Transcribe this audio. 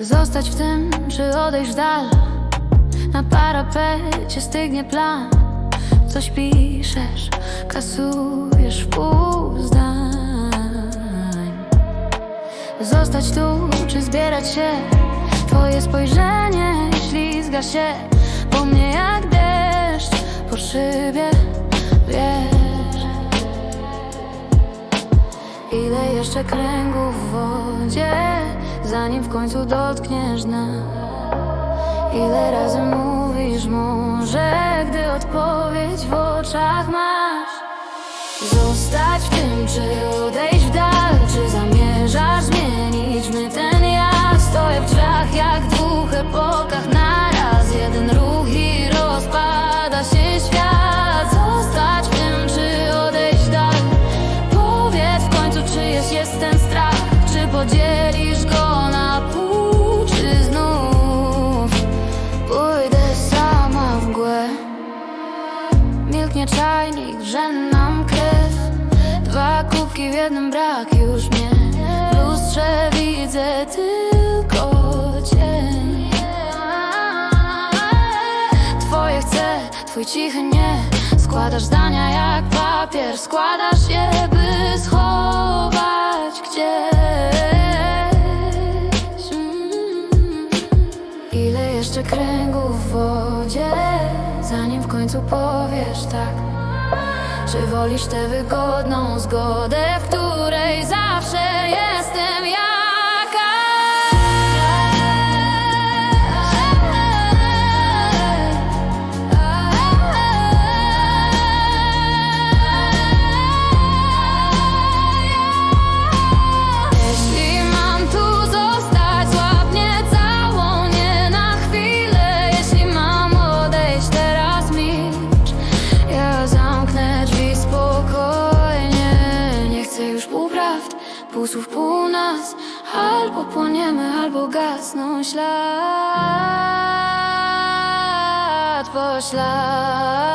Zostać w tym, czy odejść dal. Na parapecie stygnie plan. Coś piszesz, kasujesz w pół zdań Zostać tu, czy zbierać się? Twoje spojrzenie ślizga się. Po mnie jak deszcz po szybie Wiesz. Ile jeszcze kręgów w wodzie Zanim w końcu dotkniesz Ile razy mówisz może Gdy odpowiedź w oczach masz? Zostać w tym, czy odejść w dal? Czy zamierzasz zmienić? My ten ja Stoję w drzwiach jak w dwóch epokach naraz. Jeden ruch i rozpada się świat. Zostać w tym, czy odejść w dal? Powiedz w końcu, czyjeś jest ten strach. Czy podzielisz że nam krew. Dwa kubki w jednym brak już mnie W lustrze widzę tylko cień. Twoje chcę, twój cichy nie. Składasz zdania jak papier Składasz je, by schować gdzieś. Mm. Ile jeszcze kręgów w wodzie Zanim w końcu powiesz tak Czy wolisz tę wygodną zgodę W której zawsze jestem słów, pół nas Albo płoniemy, albo gasną ślad po ślad